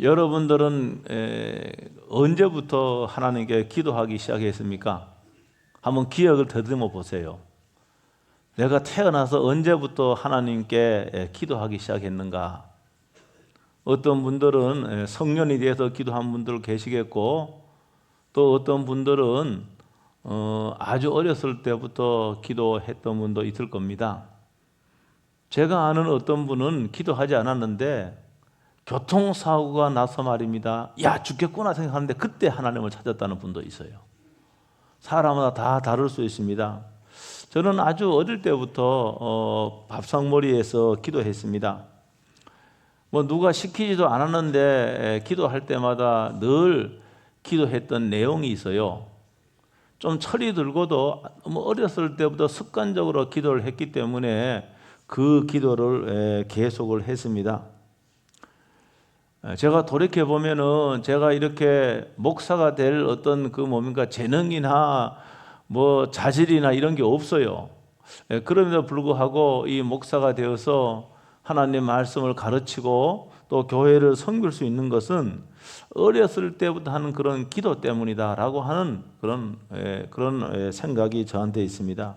여러분들은 에, 언제부터 하나님께 기도하기 시작했습니까? 한번 기억을 더듬어 보세요. 내가 태어나서 언제부터 하나님께 에, 기도하기 시작했는가? 어떤 분들은 에, 성년이 돼서 기도한 분들 계시겠고, 또 어떤 분들은 어, 아주 어렸을 때부터 기도했던 분도 있을 겁니다. 제가 아는 어떤 분은 기도하지 않았는데 교통사고가 나서 말입니다. 야, 죽겠구나 생각하는데 그때 하나님을 찾았다는 분도 있어요. 사람마다 다 다를 수 있습니다. 저는 아주 어릴 때부터 어, 밥상머리에서 기도했습니다. 뭐 누가 시키지도 않았는데 에, 기도할 때마다 늘 기도했던 내용이 있어요. 좀 철이 들고도 너무 어렸을 때부터 습관적으로 기도를 했기 때문에 그 기도를 에, 계속을 했습니다. 에, 제가 돌이켜 보면은 제가 이렇게 목사가 될 어떤 그 뭡니까 재능이나 뭐 자질이나 이런 게 없어요. 에, 그럼에도 불구하고 이 목사가 되어서 하나님 말씀을 가르치고 또 교회를 섬길 수 있는 것은 어렸을 때부터 하는 그런 기도 때문이다라고 하는 그런 에, 그런 에, 생각이 저한테 있습니다.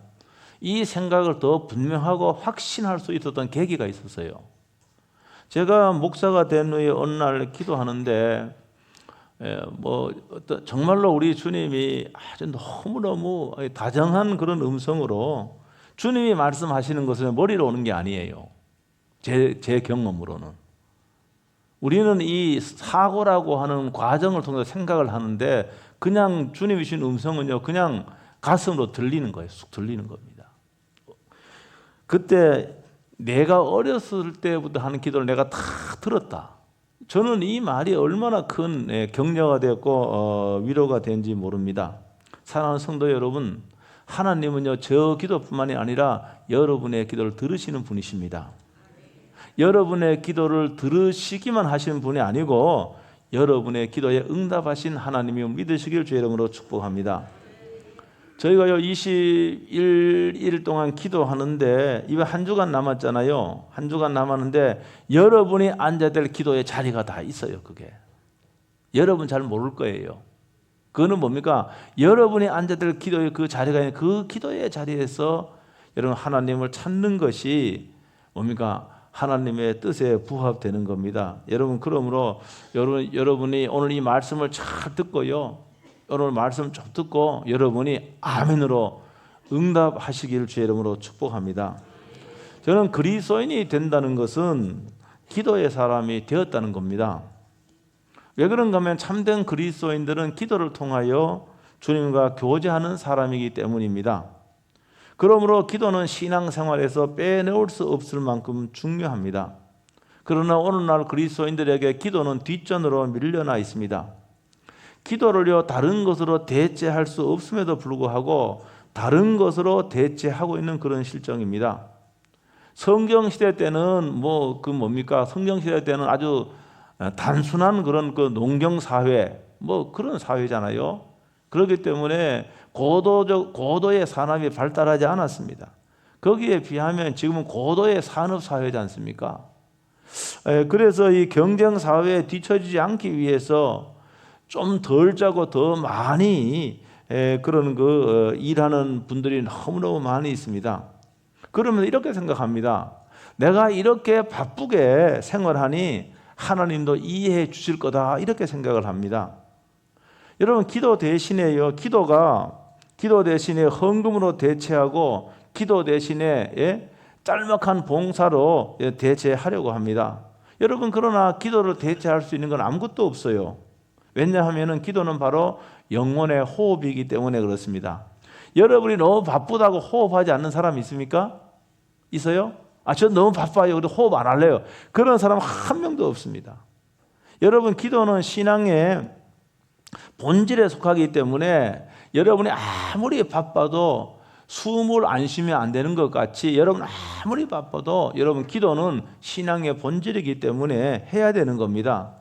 이 생각을 더 분명하고 확신할 수 있었던 계기가 있었어요. 제가 목사가 된 후에 어느 날 기도하는데 에, 뭐 어떤 정말로 우리 주님이 아주 너무 너무 다정한 그런 음성으로 주님이 말씀하시는 것은 머리로 오는 게 아니에요. 제, 제 경험으로는. 우리는 이 사고라고 하는 과정을 통해서 생각을 하는데 그냥 주님이 주신 음성은요, 그냥 가슴으로 들리는 거예요. 쑥 들리는 겁니다. 그때 내가 어렸을 때부터 하는 기도를 내가 다 들었다. 저는 이 말이 얼마나 큰 예, 격려가 되었고 어, 위로가 된지 모릅니다. 사랑하는 성도 여러분, 하나님은요 저 기도뿐만이 아니라 여러분의 기도를 들으시는 분이십니다. 여러분의 기도를 들으시기만 하시는 분이 아니고 여러분의 기도에 응답하신 하나님이 믿으시길 주 이름으로 축복합니다. 저희가요 21일 동안 기도하는데 이거 한 주간 남았잖아요. 한 주간 남았는데 여러분이 앉아야 될 기도의 자리가 다 있어요. 그게 여러분 잘 모를 거예요. 그거는 뭡니까? 여러분이 앉아야 될 기도의 그 자리가 있는 그 기도의 자리에서 여러분 하나님을 찾는 것이 뭡니까? 하나님의 뜻에 부합되는 겁니다. 여러분 그러므로 여러분 여러분이 오늘 이 말씀을 잘 듣고요. 오늘 말씀 좀 듣고 여러분이 아멘으로 응답하시기를 주의 이름으로 축복합니다. 저는 그리스도인이 된다는 것은 기도의 사람이 되었다는 겁니다. 왜 그런가 하면 참된 그리스도인들은 기도를 통하여 주님과 교제하는 사람이기 때문입니다. 그러므로 기도는 신앙생활에서 빼놓을 수 없을 만큼 중요합니다. 그러나 오늘날 그리스도인들에게 기도는 뒷전으로 밀려나 있습니다. 기도를요 다른 것으로 대체할 수 없음에도 불구하고 다른 것으로 대체하고 있는 그런 실정입니다. 성경 시대 때는 뭐 그 뭡니까? 성경 시대 때는 아주 단순한 그런 그 농경 사회 뭐 그런 사회잖아요. 그렇기 때문에 고도적 고도의 산업이 발달하지 않았습니다. 거기에 비하면 지금은 고도의 산업 사회지 않습니까? 그래서 이 경쟁 사회에 뒤처지지 않기 위해서 좀 덜 자고 더 많이 그런 그 어, 일하는 분들이 너무너무 많이 있습니다. 그러면 이렇게 생각합니다. 내가 이렇게 바쁘게 생활하니 하나님도 이해해 주실 거다 이렇게 생각을 합니다. 여러분 기도 대신에요. 기도가 기도 대신에 헌금으로 대체하고 기도 대신에 예? 짤막한 봉사로 예, 대체하려고 합니다. 여러분 그러나 기도를 대체할 수 있는 건 아무것도 없어요. 왜냐하면 기도는 바로 영혼의 호흡이기 때문에 그렇습니다. 여러분이 너무 바쁘다고 호흡하지 않는 사람 있습니까? 있어요? 아, 저 너무 바빠요. 그래 호흡 안 할래요. 그런 사람 한 명도 없습니다. 여러분 기도는 신앙의 본질에 속하기 때문에 여러분이 아무리 바빠도 숨을 안 쉬면 안 되는 것 같이 여러분 아무리 바빠도 여러분 기도는 신앙의 본질이기 때문에 해야 되는 겁니다.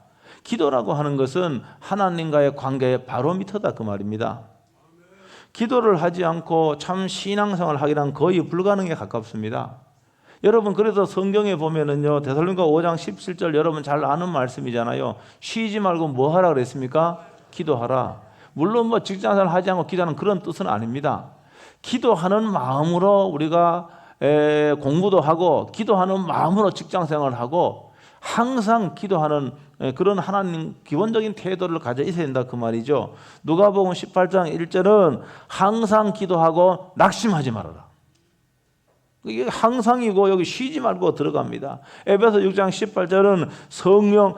기도라고 하는 것은 하나님과의 관계의 바로미터다 그 말입니다. 기도를 하지 않고 참 신앙생활 하기란 거의 불가능에 가깝습니다. 여러분 그래서 성경에 보면은요 데살로니가 5장 17절 여러분 잘 아는 말씀이잖아요. 쉬지 말고 뭐 하라 그랬습니까? 기도하라. 물론 뭐 직장생활 하지 않고 기도하는 그런 뜻은 아닙니다. 기도하는 마음으로 우리가 에, 공부도 하고 기도하는 마음으로 직장생활을 하고 항상 기도하는 에, 그런 하나님 기본적인 태도를 가져 있어야 된다 그 말이죠. 누가복음 18장 1절은 항상 기도하고 낙심하지 말아라. 이게 항상이고 여기 쉬지 말고 들어갑니다. 에베소 6장 18절은 성령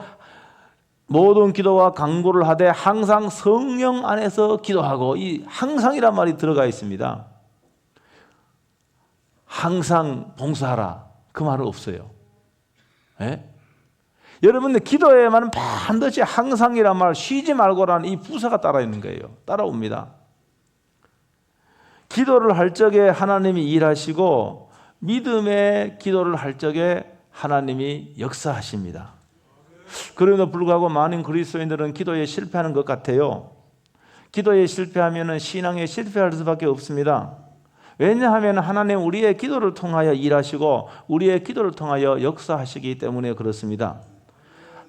모든 기도와 강구를 하되 항상 성령 안에서 기도하고 이 항상이란 말이 들어가 있습니다. 항상 봉사하라 그 말은 없어요. 예? 여러분들 기도에만 반드시 항상이란 말 쉬지 말고라는 이 부사가 따라 있는 거예요. 따라옵니다. 기도를 할 적에 하나님이 일하시고 믿음의 기도를 할 적에 하나님이 역사하십니다. 그럼에도 불구하고 많은 그리스도인들은 기도에 실패하는 것 같아요. 기도에 실패하면 신앙에 실패할 수밖에 없습니다. 왜냐하면 하나님 우리의 기도를 통하여 일하시고 우리의 기도를 통하여 역사하시기 때문에 그렇습니다.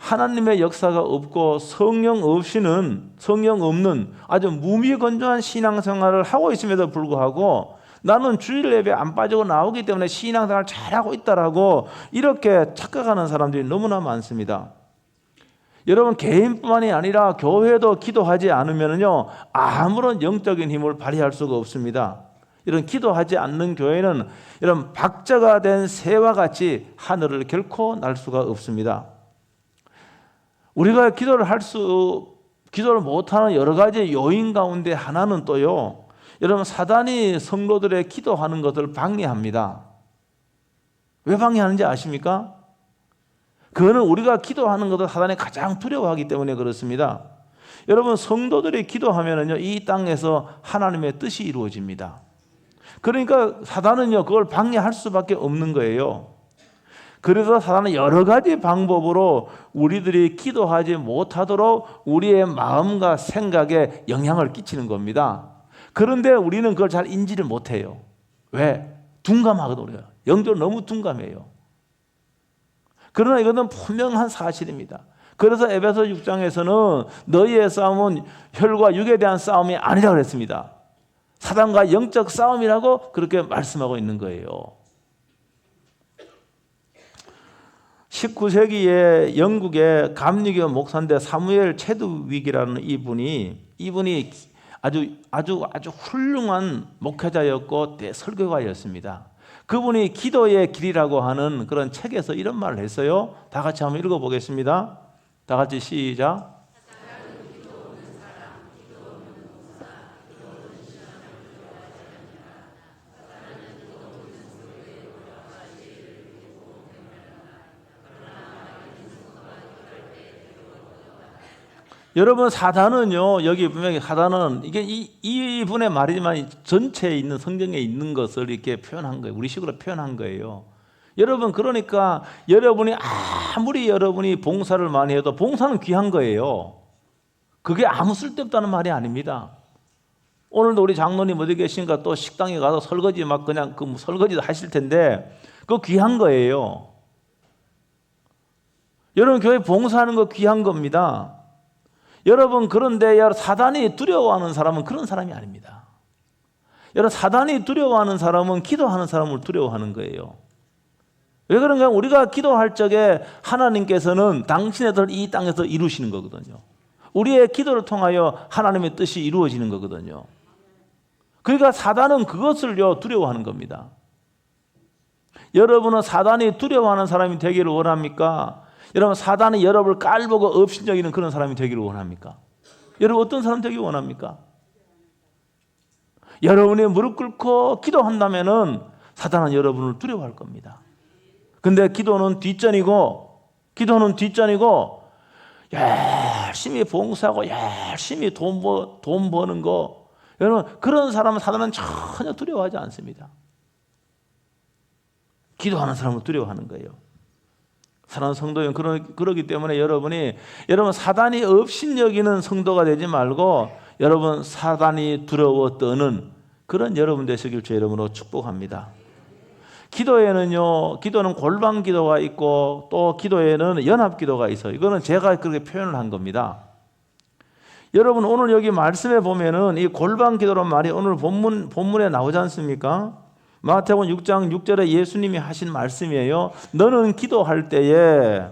하나님의 역사가 없고 성령 없이는 성령 없는 아주 무미건조한 신앙생활을 하고 있음에도 불구하고 나는 주일 예배 안 빠지고 나오기 때문에 신앙생활 잘하고 있다라고 이렇게 착각하는 사람들이 너무나 많습니다. 여러분 개인뿐만이 아니라 교회도 기도하지 않으면요 아무런 영적인 힘을 발휘할 수가 없습니다. 이런 기도하지 않는 교회는 이런 박자가 된 새와 같이 하늘을 결코 날 수가 없습니다. 우리가 기도를 할 수, 기도를 못하는 여러 가지 요인 가운데 하나는 또요, 여러분, 사단이 성도들의 기도하는 것을 방해합니다. 왜 방해하는지 아십니까? 그거는 우리가 기도하는 것을 사단이 가장 두려워하기 때문에 그렇습니다. 여러분, 성도들이 기도하면은요, 이 땅에서 하나님의 뜻이 이루어집니다. 그러니까 사단은요, 그걸 방해할 수밖에 없는 거예요. 그래서 사단은 여러 가지 방법으로 우리들이 기도하지 못하도록 우리의 마음과 생각에 영향을 끼치는 겁니다. 그런데 우리는 그걸 잘 인지를 못해요. 왜? 둔감하거든요. 영적으로 너무 둔감해요. 그러나 이것은 분명한 사실입니다. 그래서 에베소 6장에서는 너희의 싸움은 혈과 육에 대한 싸움이 아니라 그랬습니다. 사단과 영적 싸움이라고 그렇게 말씀하고 있는 거예요. 19세기에 영국의 감리교 목사인데 사무엘 체드윅이라는 이분이 이분이 아주 아주 아주 훌륭한 목회자였고 설교가였습니다. 그분이 기도의 길이라고 하는 그런 책에서 이런 말을 했어요. 다 같이 한번 읽어보겠습니다. 다 같이 시작. 여러분 사단은요 여기 분명히 사단은 이게 이, 이분의 말이지만 전체에 있는 성경에 있는 것을 이렇게 표현한 거예요. 우리식으로 표현한 거예요. 여러분 그러니까 여러분이 아무리 여러분이 봉사를 많이 해도 봉사는 귀한 거예요. 그게 아무 쓸데없다는 말이 아닙니다. 오늘도 우리 장로님 어디 계신가 또 식당에 가서 설거지 막 그냥 그 설거지도 하실 텐데 그거 귀한 거예요. 여러분 교회 봉사하는 거 귀한 겁니다. 여러분 그런데 사단이 두려워하는 사람은 그런 사람이 아닙니다. 여러분 사단이 두려워하는 사람은 기도하는 사람을 두려워하는 거예요. 왜 그런가? 우리가 기도할 적에 하나님께서는 당신의 들이 땅에서 이루시는 거거든요. 우리의 기도를 통하여 하나님의 뜻이 이루어지는 거거든요. 그러니까 사단은 그것을요 두려워하는 겁니다. 여러분은 사단이 두려워하는 사람이 되기를 원합니까? 여러분 사단이 여러분을 깔보고 업신여기는 그런 사람이 되기를 원합니까? 여러분 어떤 사람 되기 원합니까? 여러분이 무릎 꿇고 기도한다면은 사단은 여러분을 두려워할 겁니다. 근데 기도는 뒷전이고 기도는 뒷전이고 열심히 봉사하고 열심히 돈, 버, 돈 버는 거 여러분 그런 사람은 사단은 전혀 두려워하지 않습니다. 기도하는 사람을 두려워하는 거예요. 사랑하는 성도 여 그러, 그러기 때문에 여러분이 여러분 사단이 업신여기는 성도가 되지 말고 여러분 사단이 두려워 떠는 그런 여러분 되시길 주 여러분으로 축복합니다. 기도에는요, 기도는 골방 기도가 있고 또 기도에는 연합 기도가 있어요. 이거는 제가 그렇게 표현을 한 겁니다. 여러분 오늘 여기 말씀에 보면은 이 골방 기도란 말이 오늘 본문 본문에 나오지 않습니까? 마태복음 6장 6절에 예수님이 하신 말씀이에요. 너는 기도할 때에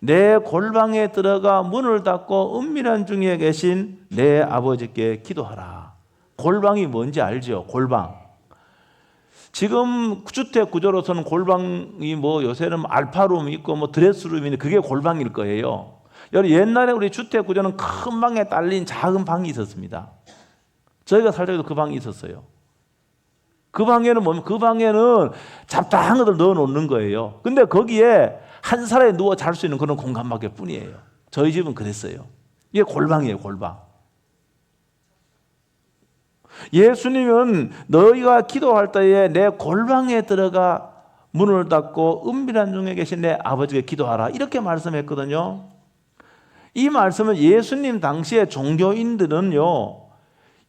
내 골방에 들어가 문을 닫고 은밀한 중에 계신 내 아버지께 기도하라. 골방이 뭔지 알죠? 골방. 지금 주택 구조로서는 골방이 뭐 요새는 알파룸 있고 뭐 드레스룸이 있는 그게 골방일 거예요. 옛날에 우리 주택 구조는 큰 방에 딸린 작은 방이 있었습니다. 저희가 살 때도 그 방이 있었어요. 그 방에는 뭐냐면 그 방에는 잡다한 것들 넣어 놓는 거예요. 근데 거기에 한 사람이 누워 잘 수 있는 그런 공간밖에 뿐이에요. 저희 집은 그랬어요. 이게 골방이에요, 골방. 예수님은 너희가 기도할 때에 내 골방에 들어가 문을 닫고 은밀한 중에 계신 내 아버지께 기도하라. 이렇게 말씀했거든요. 이 말씀은 예수님 당시에 종교인들은요,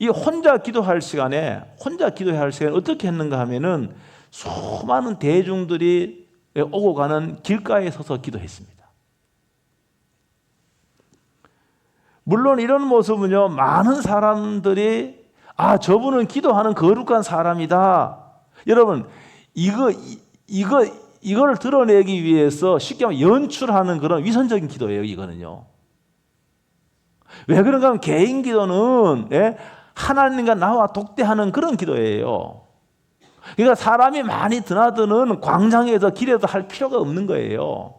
이 혼자 기도할 시간에, 혼자 기도해야 할 시간에 어떻게 했는가 하면은 수많은 대중들이 오고 가는 길가에 서서 기도했습니다. 물론 이런 모습은요, 많은 사람들이 아, 저분은 기도하는 거룩한 사람이다. 여러분, 이거, 이- 이거, 이걸 드러내기 위해서 쉽게 말하면 연출하는 그런 위선적인 기도예요, 이거는요. 왜 그런가 하면 개인 기도는 예, 하나님과 나와 독대하는 그런 기도예요. 그러니까 사람이 많이 드나드는 광장에서 길에서 할 필요가 없는 거예요.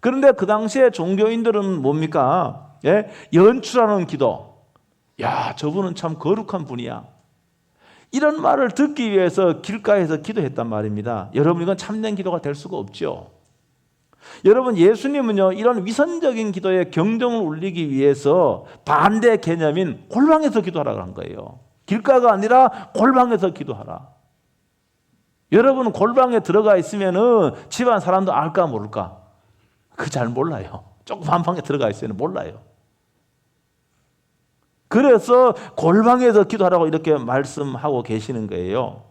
그런데 그 당시에 종교인들은 뭡니까? 예? 연출하는 기도. 야, 저분은 참 거룩한 분이야. 이런 말을 듣기 위해서 길가에서 기도했단 말입니다. 여러분, 이건 참된 기도가 될 수가 없죠. 여러분, 예수님은요, 이런 위선적인 기도에 경종을 울리기 위해서 반대 개념인 골방에서 기도하라고 한 거예요. 길가가 아니라 골방에서 기도하라. 여러분, 골방에 들어가 있으면은 집안 사람도 알까 모를까? 그 잘 몰라요. 한 방에 들어가 있으면 몰라요. 그래서 골방에서 기도하라고 이렇게 말씀하고 계시는 거예요.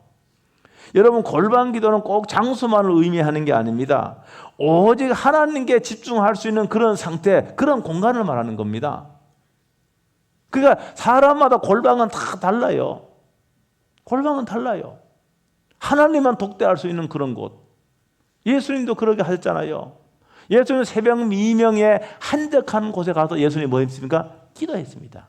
여러분 골방 기도는 꼭 장소만을 의미하는 게 아닙니다. 오직 하나님께 집중할 수 있는 그런 상태, 그런 공간을 말하는 겁니다. 그러니까 사람마다 골방은 다 달라요. 골방은 달라요. 하나님만 독대할 수 있는 그런 곳. 예수님도 그렇게 하셨잖아요. 예수님 새벽 미명에 한적한 곳에 가서 예수님이 뭐 했습니까? 기도했습니다.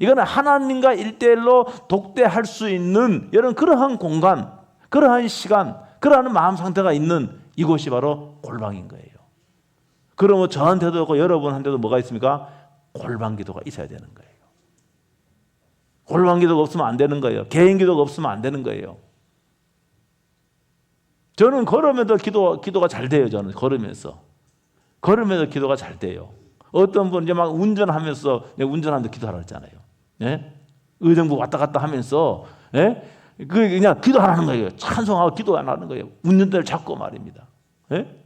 이거는 하나님과 일대일로 독대할 수 있는 이런 그러한 공간, 그러한 시간, 그러한 마음 상태가 있는 이곳이 바로 골방인 거예요. 그러면 저한테도 그렇고 여러분한테도 뭐가 있습니까? 골방 기도가 있어야 되는 거예요. 골방 기도가 없으면 안 되는 거예요. 개인 기도가 없으면 안 되는 거예요. 저는 걸으면서 기도, 기도가 잘 돼요. 저는 걸으면서. 걸으면서 기도가 잘 돼요. 어떤 분 이제 막 운전하면서 운전하면서 기도하라 했잖아요. 예? 의정부 왔다 갔다 하면서 예? 그 그냥 기도 안 하는 거예요. 찬송하고 기도 안 하는 거예요. 운전대를 잡고 말입니다. 예?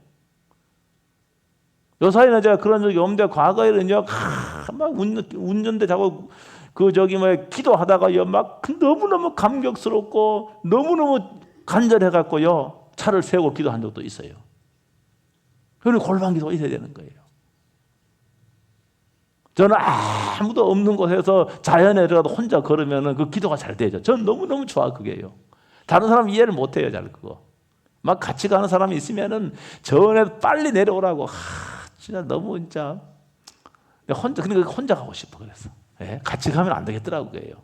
요사이는 제가 그런 적이 없는데 과거에는요 하, 막 운전, 운전대 잡고 그 저기 뭐 기도하다가요 막 너무너무 감격스럽고 너무너무 간절해 갖고요 차를 세우고 기도한 적도 있어요. 그런 골방 기도가 있어야 되는 거예요. 저는 아무도 없는 곳에서 자연에 들어가도 혼자 걸으면 그 기도가 잘 되죠. 저는 너무너무 좋아, 그게요. 다른 사람 이해를 못 해요, 잘 그거. 막 같이 가는 사람이 있으면은 전에 빨리 내려오라고. 하, 진짜 너무 진짜. 혼자, 그러니까 혼자 가고 싶어, 그래서. 예? 같이 가면 안 되겠더라고, 그게요.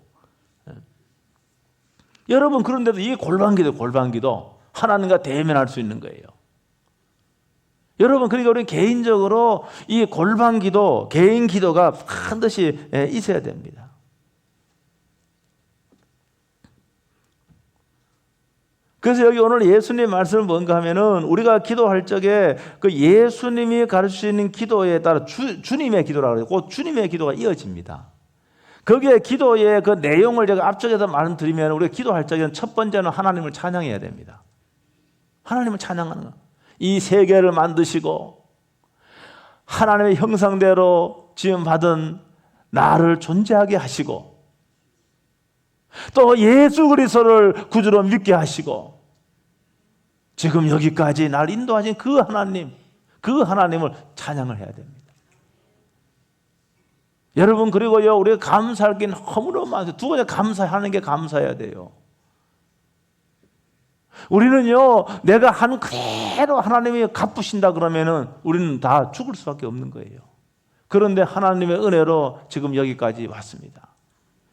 예. 여러분, 그런데도 이게 골방기도, 골방기도 하나님과 대면할 수 있는 거예요. 여러분, 그러니까 우리 개인적으로 이 골방 기도, 개인 기도가 반드시 예, 있어야 됩니다. 그래서 여기 오늘 예수님 말씀은 뭔가 하면은 우리가 기도할 적에 그 예수님이 가르치는 기도에 따라 주, 주님의 기도라고 그래요. 그 주님의 기도가 이어집니다. 거기에 기도의 그 내용을 제가 앞쪽에서 말씀드리면 우리가 기도할 적에는 첫 번째는 하나님을 찬양해야 됩니다. 하나님을 찬양하는 거. 이 세계를 만드시고 하나님의 형상대로 지음 받은 나를 존재하게 하시고 또 예수 그리스도를 구주로 믿게 하시고 지금 여기까지 날 인도하신 그 하나님, 그 하나님을 찬양을 해야 됩니다. 여러분 그리고요 우리가 감사할 게 너무너무 많아요. 두 번째 감사하는 게 감사해야 돼요. 우리는요 내가 한 그대로 하나님이 갚으신다 그러면은 우리는 다 죽을 수밖에 없는 거예요. 그런데 하나님의 은혜로 지금 여기까지 왔습니다.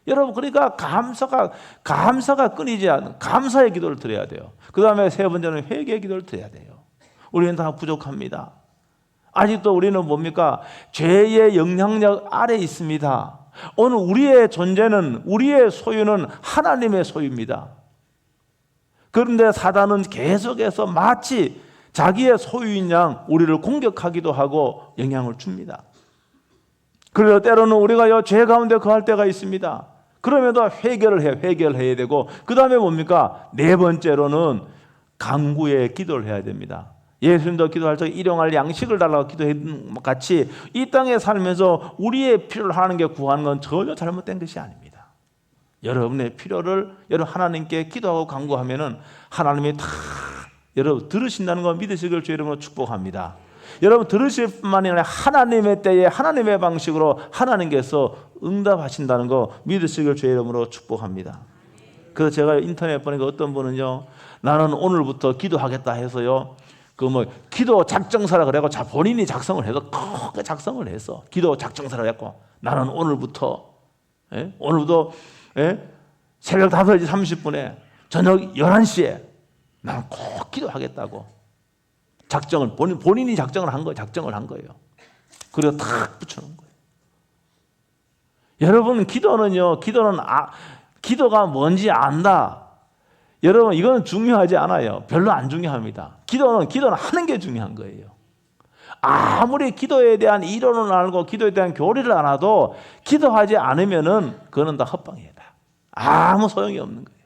여러분 그러니까 감사가 감사가 끊이지 않는 감사의 기도를 드려야 돼요. 그 다음에 세 번째는 회개의 기도를 드려야 돼요. 우리는 다 부족합니다. 아직도 우리는 뭡니까 죄의 영향력 아래 있습니다. 오늘 우리의 존재는 우리의 소유는 하나님의 소유입니다. 그런데 사단은 계속해서 마치 자기의 소유인 양 우리를 공격하기도 하고 영향을 줍니다. 그래서 때로는 우리가 죄 가운데 거할 때가 있습니다. 그럼에도 회개를 해, 회개를 해야 되고, 그 다음에 뭡니까? 네 번째로는 강구의 기도를 해야 됩니다. 예수님도 기도할 때 일용할 양식을 달라고 기도했던 것 같이 이 땅에 살면서 우리의 필요를 하는 게 구하는 건 전혀 잘못된 것이 아닙니다. 여러분의 필요를 여러분 하나님께 기도하고 간구하면은 하나님이 다 여러분 들으신다는 거 믿으시길 주 이름으로 축복합니다. 여러분 들으실 뿐만이 아니라 하나님의 때에 하나님의 방식으로 하나님께서 응답하신다는 거 믿으시길 주의 이름으로 축복합니다. 그래서 제가 인터넷 보니까 어떤 분은요, 나는 오늘부터 기도하겠다 해서요, 그 뭐 기도 작정서라 그래고 자 본인이 작성을 해서 크게 작성을 해서 기도 작정서라 했고 나는 오늘부터 예? 오늘부터 예? 새벽 5시 30분에 저녁 11시에 나는 꼭 기도하겠다고 작정을 본인 본인이 작정을 한 거예요. 작정을 한 거예요. 그리고 탁 붙여놓은 거예요. 여러분 기도는요. 기도는 아, 기도가 뭔지 안다. 여러분 이건 중요하지 않아요. 별로 안 중요합니다. 기도는 기도는 하는 게 중요한 거예요. 아무리 기도에 대한 이론을 알고 기도에 대한 교리를 알아도 기도하지 않으면은 그거는 다 헛방이다. 아무 소용이 없는 거예요.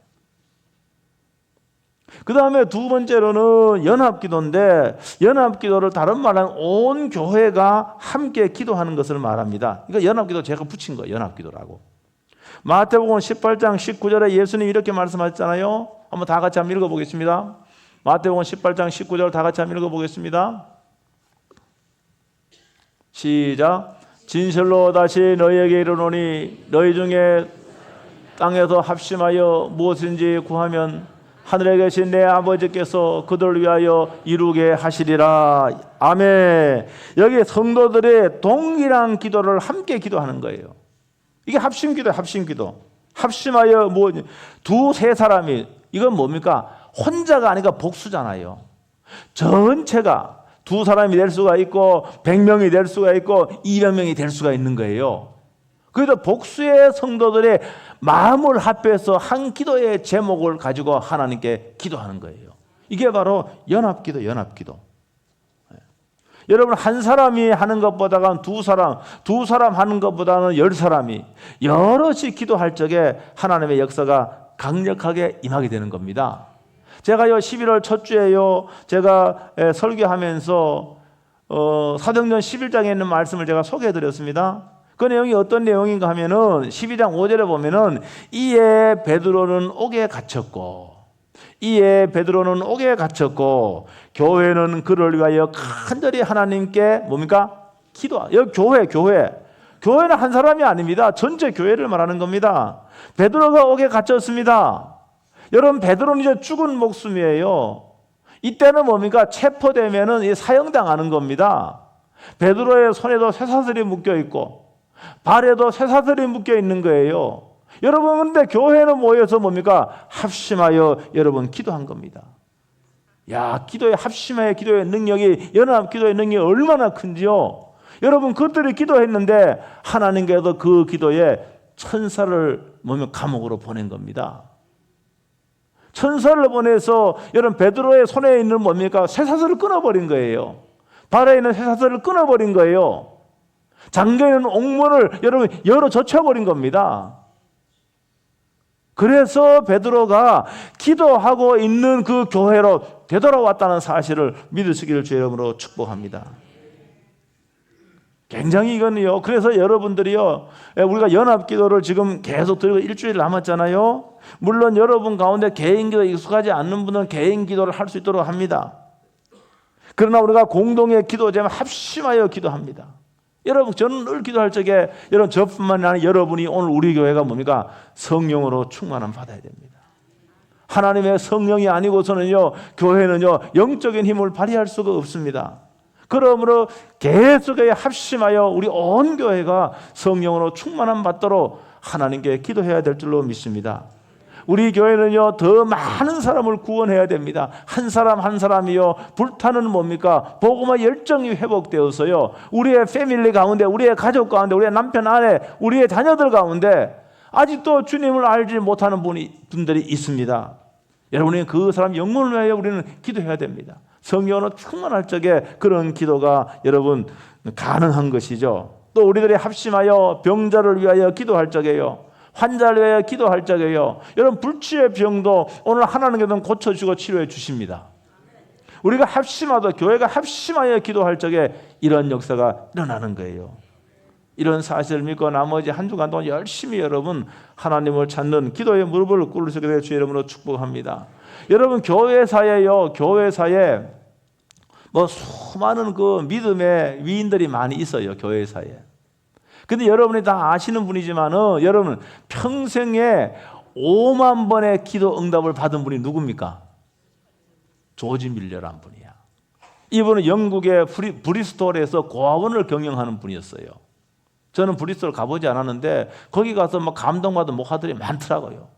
그 다음에 두 번째로는 연합기도인데 연합기도를 다른 말은 온 교회가 함께 기도하는 것을 말합니다. 이거 연합기도 제가 붙인 거예요. 연합기도라고. 마태복음 18장 19절에 예수님 이렇게 말씀하셨잖아요. 한번 다 같이 한번 읽어보겠습니다. 마태복음 18장 19절 다 같이 한번 읽어보겠습니다. 시작. 진실로 다시 너희에게 이르노니 너희 중에 땅에서 합심하여 무엇인지 구하면 하늘에 계신 내 아버지께서 그들을 위하여 이루게 하시리라. 아멘. 여기 성도들의 동일한 기도를 함께 기도하는 거예요. 이게 합심 기도, 합심 기도. 합심하여 뭐 두 세 사람이 이건 뭡니까? 혼자가 아니라 복수잖아요. 전체가 두 사람이 될 수가 있고 100명이 될 수가 있고 200명이 될 수가 있는 거예요. 그래서 복수의 성도들의 마음을 합해서 한 기도의 제목을 가지고 하나님께 기도하는 거예요. 이게 바로 연합기도, 연합기도. 여러분 한 사람이 하는 것보다는 두 사람, 두 사람 하는 것보다는 열 사람이 여럿이 기도할 적에 하나님의 역사가 강력하게 임하게 되는 겁니다. 제가요 11월 첫 주에요 제가 설교하면서 어, 사도행전 11장에 있는 말씀을 제가 소개해 드렸습니다. 그 내용이 어떤 내용인가 하면은 12장 5절에 보면은 이에 베드로는 옥에 갇혔고 이에 베드로는 옥에 갇혔고 교회는 그를 위하여 간절히 하나님께 뭡니까? 기도. 여기 교회, 교회. 교회는 한 사람이 아닙니다. 전체 교회를 말하는 겁니다. 베드로가 옥에 갇혔습니다. 여러분 베드로는 이제 죽은 목숨이에요. 이때는 뭡니까? 체포되면은 사형당하는 겁니다. 베드로의 손에도 쇠사슬이 묶여 있고 발에도 쇠사슬이 묶여 있는 거예요. 여러분 근데 교회는 모여서 뭡니까? 합심하여 여러분 기도한 겁니다. 야, 기도의 합심하여 기도의 능력이 연합 기도의 능력이 얼마나 큰지요. 여러분 그들이 기도했는데 하나님께서 그 기도에 천사를 뭐면 감옥으로 보낸 겁니다. 천사를 보내서 여러분 베드로의 손에 있는 뭡니까? 쇠사슬을 끊어버린 거예요. 발에 있는 쇠사슬을 끊어버린 거예요. 장겨 있는 옥문을 여러분 열어 젖혀버린 겁니다. 그래서 베드로가 기도하고 있는 그 교회로 되돌아왔다는 사실을 믿으시기를 주의 이름으로 축복합니다. 굉장히 이거는요. 그래서 여러분들이요. 예, 우리가 연합 기도를 지금 계속 들고 일주일 남았잖아요. 물론 여러분 가운데 개인 기도 익숙하지 않는 분은 개인 기도를 할 수 있도록 합니다. 그러나 우리가 공동의 기도 제면 합심하여 기도합니다. 여러분 저는 늘 기도할 적에 여러분 저뿐만 아니라 여러분이 오늘 우리 교회가 뭡니까? 성령으로 충만함 받아야 됩니다. 하나님의 성령이 아니고서는요 교회는요 영적인 힘을 발휘할 수가 없습니다. 그러므로 계속에 합심하여 우리 온 교회가 성령으로 충만함 받도록 하나님께 기도해야 될 줄로 믿습니다. 우리 교회는요 더 많은 사람을 구원해야 됩니다. 한 사람 한 사람이요 불타는 뭡니까 복음의 열정이 회복되어서요 우리의 패밀리 가운데 우리의 가족 가운데 우리의 남편 아내 우리의 자녀들 가운데 아직도 주님을 알지 못하는 분이 분들이 있습니다. 여러분이 그 사람 영혼을 위하여 우리는 기도해야 됩니다. 성령으로 충만할 적에 그런 기도가 여러분 가능한 것이죠. 또 우리들이 합심하여 병자를 위하여 기도할 적에요. 환자를 위하여 기도할 적에요. 여러분 불치의 병도 오늘 하나님께서 고쳐주고 치료해 주십니다. 우리가 합심하다 교회가 합심하여 기도할 적에 이런 역사가 일어나는 거예요. 이런 사실을 믿고 나머지 한 주간 동안 열심히 여러분 하나님을 찾는 기도의 무릎을 꿇으시게 되어 주의 이름으로 축복합니다. 여러분 교회사에요. 교회사에 뭐 수많은 그 믿음의 위인들이 많이 있어요. 교회사에. 근데 여러분이 다 아시는 분이지만은 여러분 평생에 5만 번의 기도 응답을 받은 분이 누굽니까? 조지 밀려란 분이야. 이분은 영국의 브리, 브리스톨에서 고아원을 경영하는 분이었어요. 저는 브리스톨 가보지 않았는데 거기 가서 막 감동받은 목사들이 많더라고요.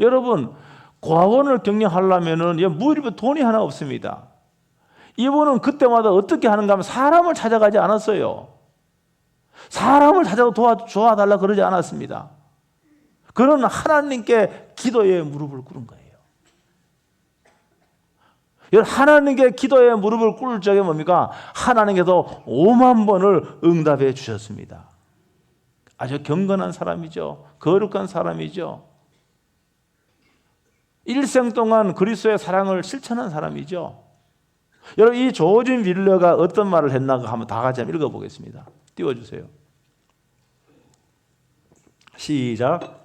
여러분 고아원을 경영하려면은 무일비 돈이 하나 없습니다. 이분은 그때마다 어떻게 하는가 하면 사람을 찾아가지 않았어요. 사람을 찾아서 도와 도와달라 그러지 않았습니다. 그는 하나님께 기도에 무릎을 꿇은 거예요. 하나님께 기도에 무릎을 꿇을 적에 뭡니까? 하나님께서 5만 번을 응답해 주셨습니다. 아주 경건한 사람이죠. 거룩한 사람이죠. 일생 동안 그리스도의 사랑을 실천한 사람이죠. 여러분 이 조진 윌러가 어떤 말을 했나 한번 다 같이 한번 읽어보겠습니다. 띄워주세요. 시작.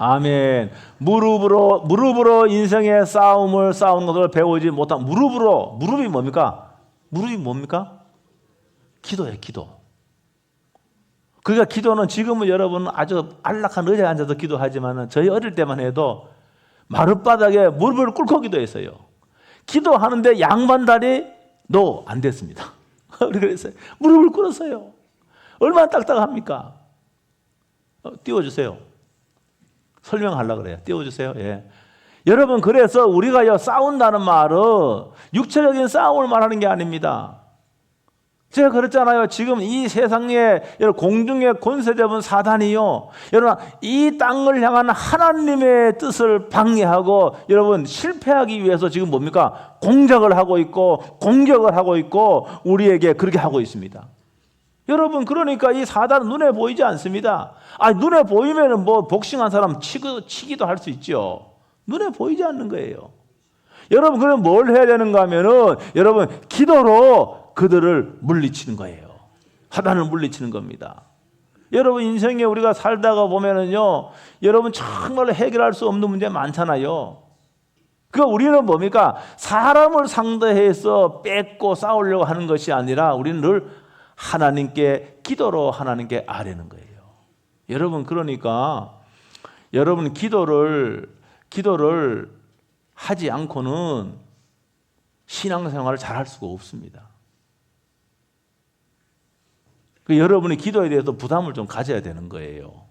아멘. 무릎으로 무릎으로 인생의 싸움을 싸우는 것을 배우지 못한 무릎으로 무릎이 뭡니까? 무릎이 뭡니까? 기도예요, 기도. 그러니까 기도는 지금은 여러분 아주 안락한 의자에 앉아서 기도하지만 저희 어릴 때만 해도 마룻바닥에 무릎을 꿇고 기도했어요. 기도하는데 양반다리 노 안 됐습니다. 그랬어요. 무릎을 꿇었어요. 얼마나 딱딱합니까? 어, 띄워주세요. 설명하려고 그래요. 띄워주세요. 예. 여러분, 그래서 우리가 싸운다는 말은 육체적인 싸움을 말하는 게 아닙니다. 제가 그랬잖아요. 지금 이 세상에 공중의 권세 잡은 사단이요. 여러분 이 땅을 향한 하나님의 뜻을 방해하고 여러분 실패하기 위해서 지금 뭡니까? 공작을 하고 있고 공격을 하고 있고 우리에게 그렇게 하고 있습니다. 여러분 그러니까 이 사단은 눈에 보이지 않습니다. 아 눈에 보이면은 뭐 복싱한 사람 치고 치기도 할 수 있죠. 눈에 보이지 않는 거예요. 여러분 그럼 뭘 해야 되는가 하면은 여러분 기도로 그들을 물리치는 거예요. 하단을 물리치는 겁니다. 여러분 인생에 우리가 살다가 보면은요, 여러분 정말 해결할 수 없는 문제 많잖아요. 그 우리는 뭡니까? 사람을 상대해서 뺏고 싸우려고 하는 것이 아니라 우리는 늘 하나님께 기도로 하나님께 아뢰는 거예요. 여러분 그러니까 여러분 기도를 기도를 하지 않고는 신앙생활을 잘 할 수가 없습니다. 그 여러분이 기도에 대해서 부담을 좀 가져야 되는 거예요.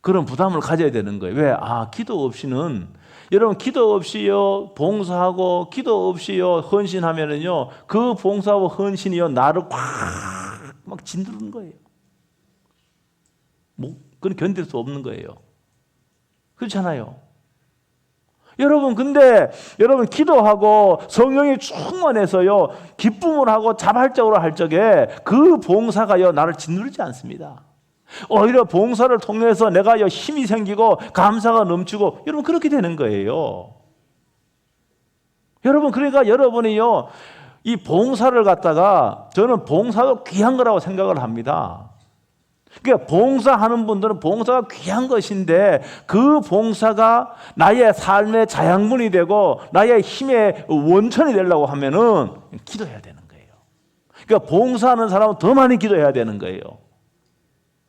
그런 부담을 가져야 되는 거예요. 왜? 아, 기도 없이는 여러분 기도 없이요 봉사하고 기도 없이요 헌신하면은요 그 봉사하고 헌신이요 나를 꽉막 진드는 거예요. 뭐 그건 견딜 수 없는 거예요. 그렇잖아요. 여러분 근데 여러분 기도하고 성령이 충만해서요 기쁨을 하고 자발적으로 할 적에 그 봉사가요 나를 짓누르지 않습니다. 오히려 봉사를 통해서 내가 힘이 생기고 감사가 넘치고 여러분 그렇게 되는 거예요. 여러분 그러니까 여러분이요 이 봉사를 갖다가 저는 봉사도 귀한 거라고 생각을 합니다. 그러니까 봉사하는 분들은 봉사가 귀한 것인데 그 봉사가 나의 삶의 자양분이 되고 나의 힘의 원천이 되려고 하면은 기도해야 되는 거예요. 그러니까 봉사하는 사람은 더 많이 기도해야 되는 거예요.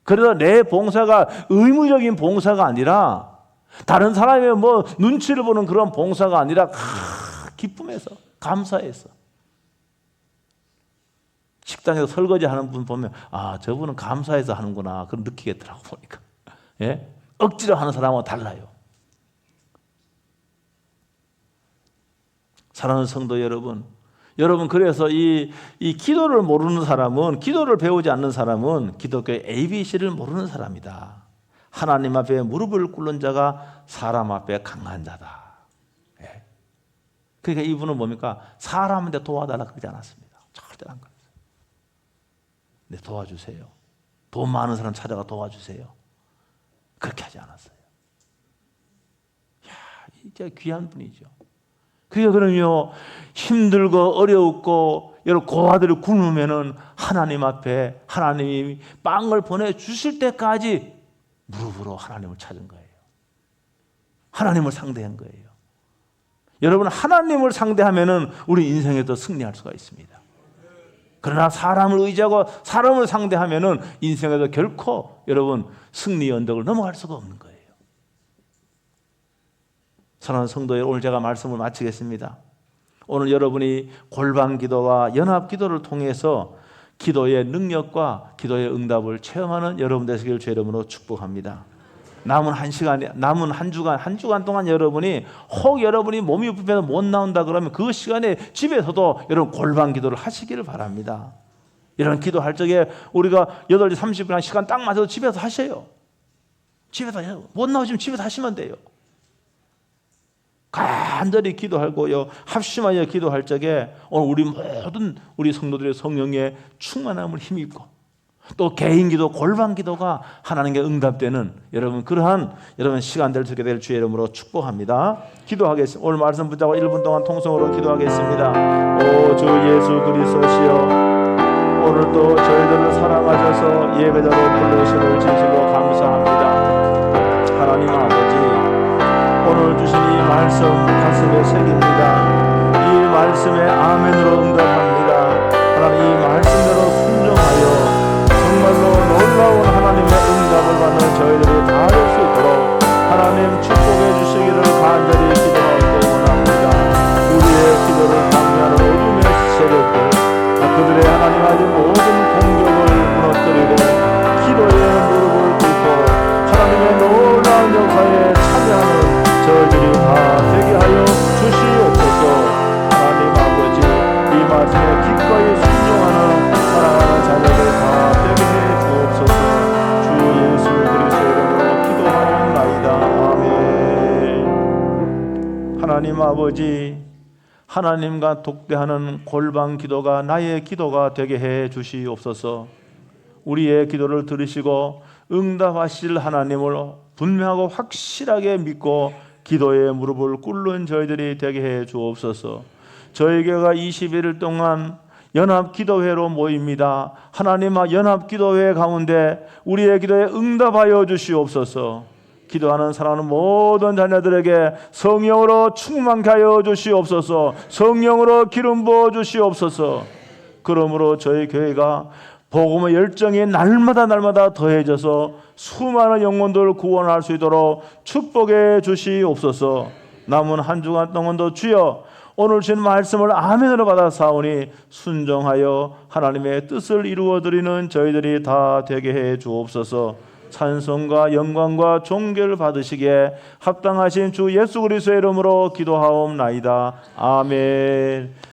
그래서 내 봉사가 의무적인 봉사가 아니라 다른 사람의 뭐 눈치를 보는 그런 봉사가 아니라 기쁨에서 감사해서 식당에서 설거지 하는 분 보면 아 저분은 감사해서 하는구나 그런 느끼겠더라고 보니까 예 억지로 하는 사람하고 달라요. 사랑하는 성도 여러분, 여러분 그래서 이, 이 기도를 모르는 사람은 기도를 배우지 않는 사람은 기독교의 ABC를 모르는 사람이다. 하나님 앞에 무릎을 꿇는 자가 사람 앞에 강한 자다. 예. 그러니까 이분은 뭡니까? 사람한테 도와달라 그러지 않았습니다. 절대 안 그랬어요. 네, 도와주세요. 돈 많은 사람 찾아가 도와주세요. 그렇게 하지 않았어요. 야, 진짜 귀한 분이죠. 그게 그러면 힘들고 어려웠고 여러 고아들을 굶으면은 하나님 앞에 하나님이 빵을 보내 주실 때까지 무릎으로 하나님을 찾은 거예요. 하나님을 상대한 거예요. 여러분 하나님을 상대하면은 우리 인생에도 승리할 수가 있습니다. 그러나 사람을 의지하고 사람을 상대하면은 인생에도 결코 여러분 승리 언덕을 넘어갈 수가 없는 거예요. 사랑하는 성도 여러분, 오늘 제가 말씀을 마치겠습니다. 오늘 여러분이 골방 기도와 연합 기도를 통해서 기도의 능력과 기도의 응답을 체험하는 여러분 되시길 주 이름으로 축복합니다. 남은 한 시간, 남은 한 주간, 한 주간 동안 여러분이 혹 여러분이 몸이 불편해서 못 나온다 그러면 그 시간에 집에서도 여러분 골방 기도를 하시기를 바랍니다. 이런 기도할 적에 우리가 8시 30분 시간 딱 맞아서 집에서 하세요. 집에서 해요. 못 나오시면 집에서 하시면 돼요. 간절히 기도하고요 합심하여 기도할 적에 오늘 우리 모든 우리 성도들의 성령의 충만함을 힘입고 또 개인 기도 골방 기도가 하나님께 응답되는 여러분 그러한 여러분 시간들 되게 될 주의 이름으로 축복합니다. 기도하겠습니다. 오늘 말씀 붙잡고 1분 동안 통성으로 기도하겠습니다. 오 주 예수 그리스도시여 오늘도 저희들을 사랑하셔서 예배자로 불러주시는 진실로 감사합니다. 하나님 아버지 오늘 주신 이 말씀 가슴에 새깁니다. 이 말씀에 아멘으로 응답합니다. 하나님 이 순종하여 정말로 놀라운 하나님의 응답을 받는 저희들이 다될수 있도록 하나님 축복해 주시기를 간절히 기도하고 원합니다. 우리의 기도를 방해하는 어둠의 세력들 그들의 하나님 아주 모든 공격을 무너뜨리고 기도의 무릎을 꿇고 하나님의 놀라운 역사에 참여하는 저희들이 다 되게 하여 주시옵소서 말씀에 기꺼이 순종하는 사랑하는 자녀들 다 되게 해 주옵소서 주 예수 그리스도 이름으로 기도하옵나이다. 아멘. 하나님 아버지 하나님과 독대하는 골방 기도가 나의 기도가 되게 해 주시옵소서. 우리의 기도를 들으시고 응답하실 하나님을 분명하고 확실하게 믿고 기도의 무릎을 꿇는 저희들이 되게 해 주옵소서. 저희교회가 21일 동안 연합 기도회로 모입니다. 하나님 아 연합 기도회 가운데 우리의 기도에 응답하여 주시옵소서. 기도하는 사랑하는 모든 자녀들에게 성령으로 충만케 하여 주시옵소서. 성령으로 기름 부어 주시옵소서. 그러므로 저희 교회가 복음의 열정이 날마다 날마다 더해져서 수많은 영혼들을 구원할 수 있도록 축복해 주시옵소서. 남은 한 주간 동안도 주여 오늘 주신 말씀을 아멘으로 받아 사오니 순종하여 하나님의 뜻을 이루어 드리는 저희들이 다 되게 해 주옵소서. 찬송과 영광과 존귀를 받으시기에 합당하신 주 예수 그리스도의 이름으로 기도하옵나이다. 아멘.